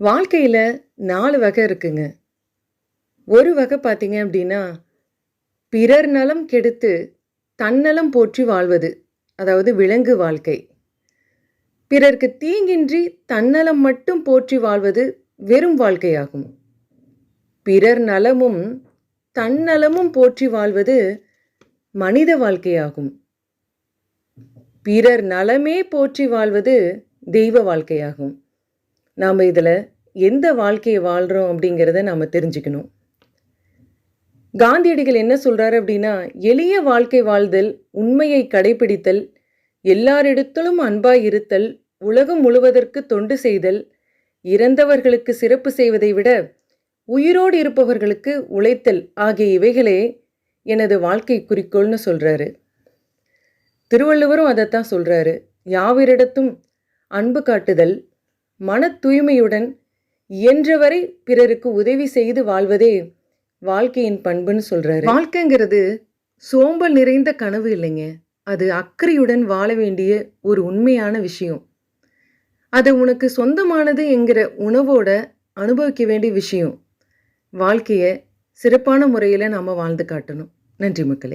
வாழ்க்கையில் நாலு வகை இருக்குங்க. ஒரு வகை பார்த்தீங்க அப்படின்னா பிறர் நலம் கெடுத்து தன்னலம் போற்றி வாழ்வது அதாவது விலங்கு வாழ்க்கை. பிறர்க்கு தீங்கின்றி தன்னலம் மட்டும் போற்றி வாழ்வது வெறும் வாழ்க்கையாகும். பிறர் நலமும் தன்னலமும் போற்றி வாழ்வது மனித வாழ்க்கையாகும். பிறர் நலமே போற்றி வாழ்வது தெய்வ வாழ்க்கையாகும். நாம் இதில் எந்த வாழ்க்கையை வாழ்கிறோம் அப்படிங்கிறத நாம் தெரிஞ்சுக்கணும். காந்தியடிகள் என்ன சொல்கிறாரு அப்படின்னா எளிய வாழ்க்கை வாழ்தல் உண்மையை கடைபிடித்தல் எல்லாரிடத்திலும் அன்பாய் இருத்தல் உலகம் முழுவதற்கு தொண்டு செய்தல் இறந்தவர்களுக்கு சிறப்பு செய்வதை விட உயிரோடு இருப்பவர்களுக்கு உழைத்தல் ஆகிய இவைகளே எனது வாழ்க்கை குறிக்கோள்னு சொல்கிறாரு திருவள்ளுவரும் அதைத்தான் சொல்கிறாரு யாவரிடத்தும் அன்பு காட்டுதல் மன தூய்மையுடன் இயன்றவரை பிறருக்கு உதவி செய்து வாழ்வதே வாழ்க்கையின் பண்புன்னு சொல்கிறாரு வாழ்க்கைங்கிறது சோம்பல் நிறைந்த கனவு இல்லைங்க. அது அக்கறையுடன் வாழ வேண்டிய ஒரு உண்மையான விஷயம். அது உனக்கு சொந்தமானது என்கிற உணவோட அனுபவிக்க வேண்டிய விஷயம். வாழ்க்கையை சிறப்பான முறையில் நாம் வாழ்ந்து காட்டணும். நன்றி மக்களே.